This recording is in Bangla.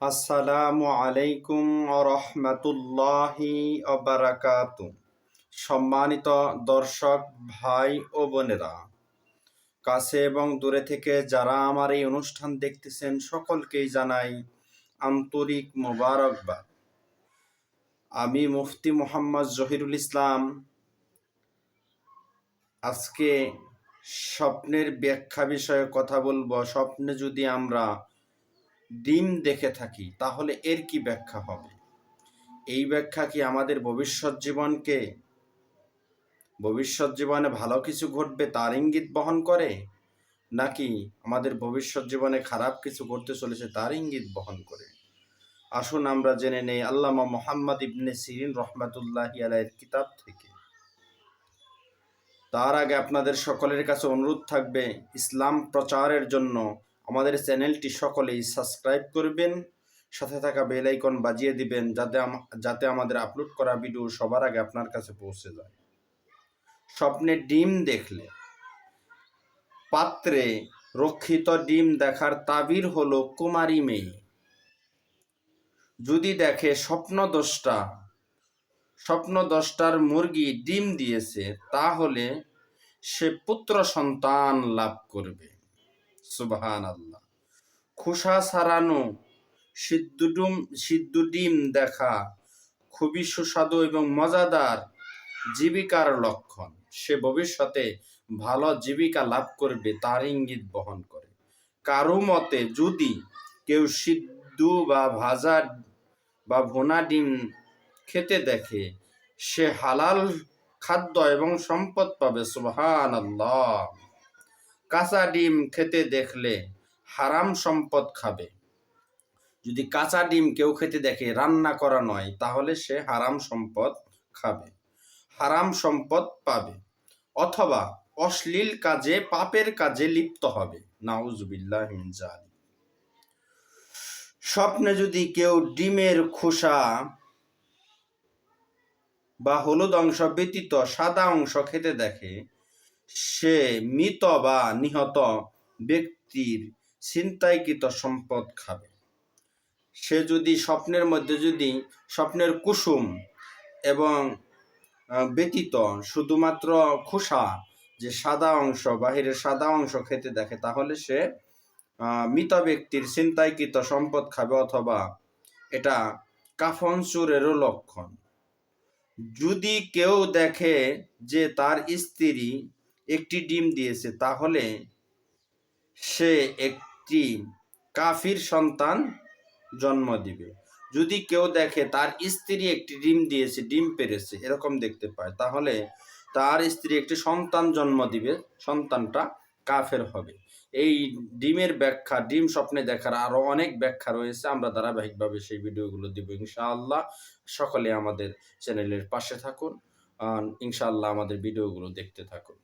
আসসালামু আলাইকুম রহমতুল্লাহি অবরাকাত সম্মানিত দর্শক, ভাই ও বোনেরা, কাছে এবং দূরে থেকে যারা আমার এই অনুষ্ঠান দেখতেছেন, সকলকেই জানাই আন্তরিক মোবারকবাদ। আমি মুফতি মোহাম্মদ জহিরুল ইসলাম। আজকে স্বপ্নের ব্যাখ্যা বিষয়ে কথা বলব। স্বপ্নে যদি আমরা ডিম দেখে থাকি, তাহলে এর কি ব্যাখ্যা হবে? এই ব্যাখ্যা কি আমাদের ভবিষ্যৎ জীবনকে, ভবিষ্যৎ জীবনে ভালো কিছু ঘটবে তার ইঙ্গিত বহন করে? নাকি আমাদের ভবিষ্যৎ জীবনে খারাপ কিছু ঘটতে চলেছে তার ইঙ্গিত বহন করে? আসুন আমরা জেনে নেই আল্লামা মোহাম্মদ ইবনে সিরিন রহমাতুল্লাহ আলাইয়ের কিতাব থেকে। তার আগে আপনাদের সকলের কাছে অনুরোধ থাকবে, ইসলাম প্রচারের জন্য আমাদের চ্যানেলটি সকলেই সাবস্ক্রাইব করবেন, সাথে থাকা বেল আইকন বাজিয়ে দিবেন যাতে যাতে আমাদের আপলোড করা ভিডিও সবার আগে আপনার কাছে পৌঁছে যায়। স্বপ্নে ডিম দেখলে। পাত্রে রক্ষিত ডিম দেখার তাবির হলো কুমারী মেয়ে। যদি দেখে স্বপ্ন দশটা স্বপ্ন দশটার মুরগি ডিম দিয়েছে, তাহলে সে পুত্র সন্তান লাভ করবে। সুবহান আল্লাহ খোসা সারানো সিদ্ধুডুম সিদ্ধ ডিম দেখা খুবই সুস্বাদু এবং মজাদার জীবিকার লক্ষণ। সে ভবিষ্যতে ভালো জীবিকা লাভ করবে, তার ইঙ্গিত বহন করে। কারও মতে, যদি কেউ সিদ্ধ বা ভাজা বা ভোনা ডিম খেতে দেখে, সে হালাল খাদ্য এবং সম্পদ পাবে সুবহান আল্লাহ কাঁচা ডিম খেতে দেখলে হারাম সম্পদ খাবে। যদি কাঁচা ডিম কেউ খেতে দেখে রান্না করা নয়, তাহলে সে হারাম সম্পদ খাবে, হারাম সম্পদ পাবে, অথবা অশ্লীল কাজে, পাপের কাজে লিপ্ত হবে। নাউজুবিল্লাহ স্বপ্নে যদি কেউ ডিমের খোসা বা হলুদ অংশ ব্যতীত সাদা অংশ খেতে দেখে সে মৃত বা নিহত ব্যক্তির ছিনতাইকৃত সম্পদ খাবে। সে যদি স্বপ্নের মধ্যে যদি স্বপ্নের কুসুম এবং ব্যতীত শুধুমাত্র খোসা যে সাদা অংশ, বাহিরের সাদা অংশ খেতে দেখে, তাহলে সে মৃত ব্যক্তির ছিনতাইকৃত সম্পদ খাবে অথবা এটা কাফন চুরেরও লক্ষণ। যদি কেউ দেখে যে তার স্ত্রী একটি ডিম দিয়েছে, তাহলে সে একটি কাফির সন্তান জন্ম দিবে। যদি কেউ দেখে তার স্ত্রী একটি ডিম দিয়েছে, ডিম পেরেছে, এরকম দেখতে পায়, তাহলে তার স্ত্রী একটি সন্তান জন্ম দিবে, সন্তানটা কাফের হবে। এই ডিমের ব্যাখ্যা, ডিম স্বপ্নে দেখার আরও অনেক ব্যাখ্যা রয়েছে, আমরা ধারাবাহিকভাবে সেই ভিডিওগুলো দিব ইনশাআল্লাহ। সকলে আমাদের চ্যানেলের পাশে থাকুন ইনশাআল্লাহ আমাদের ভিডিওগুলো দেখতে থাকুন।